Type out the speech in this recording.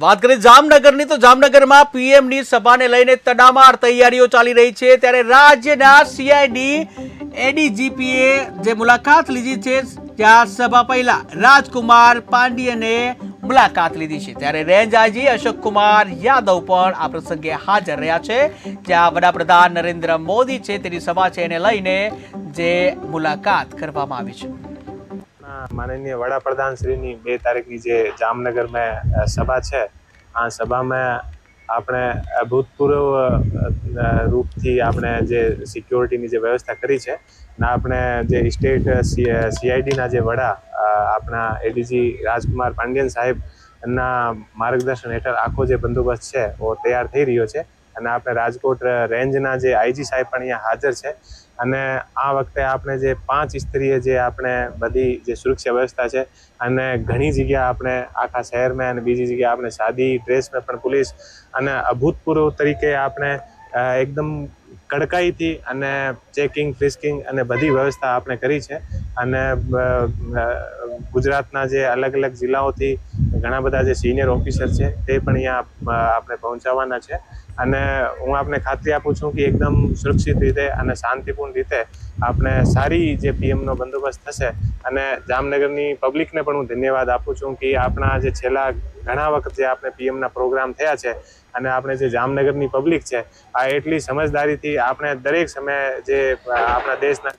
વાત કરીએ જામનગરની, તો જામનગરમાં પીએમની સભાને લઈને તડામાર તૈયારીઓ ચાલી રહી છે. ત્યારે રાજ્યના સીઆઈડી એડીજીપીએ જે મુલાકાત લીધી છે, ત્યાં સભા પહેલા રાજકુમાર પાંડ્યને મુલાકાત લીધી છે. ત્યારે રેન્જ આઈજી અશોક કુમાર યાદવ પણ આ પ્રસંગે હાજર રહ્યા છે. જ્યાં વડાપ્રધાન નરેન્દ્ર મોદી છે, તેની સભા છે, એને લઈને જે મુલાકાત કરવામાં આવી છે. માનનીય વડાપ્રધાન શ્રીની બે તારીખની જે જામનગરમાં સભા છે, આ સભામાં આપણે અભૂતપૂર્વ રૂપથી આપણે જે સિક્યોરિટીની જે વ્યવસ્થા કરી છે, ને આપણે જે સ્ટેટ સીઆઈડીના જે વડા આપણા એડીજી રાજકુમાર પાંડ્યન સાહેબ એમના માર્ગદર્શન હેઠળ આખો જે બંદોબસ્ત છે ਉਹ તૈયાર થઈ રહ્યો છે. અને આપણે રાજકોટ રેન્જના જે આઈજી સાહેબ પણ અહીંયા હાજર છે. અને આ વખતે આપણે જે પાંચ સ્તરીય જે આપણે બધી જે સુરક્ષા વ્યવસ્થા છે અને ઘણી જગ્યા આપણે આખા શહેરમાં અને બીજી જગ્યા આપણે સાદી ડ્રેસમાં પણ પોલીસ અને અભૂતપૂર્વ તરીકે આપણે એકદમ કડકાઈથી અને ચેકિંગ, ફ્રિસ્કિંગ અને બધી વ્યવસ્થા આપણે કરી છે. અને ગુજરાતના જે અલગ અલગ જિલ્લાઓથી ઘણા બધા જે સિનિયર ઓફિસર છે, તે પણ અહીંયા આપણે પહોંચાડવાના છે. અને હું આપને ખાતરી આપું છું કે એકદમ સુરક્ષિત રીતે અને શાંતિપૂર્ણ રીતે આપણે સારી જે પીએમનો બંદોબસ્ત થશે. અને જામનગરની પબ્લિકને પણ હું ધન્યવાદ આપું છું કે આપણા જે છેલ્લા ઘણા વખત જે આપણે પીએમના પ્રોગ્રામ થયા છે અને આપણે જે જામનગરની પબ્લિક છે, આ એટલી સમજદારીથી આપણે દરેક સમયે જે આપણા દેશના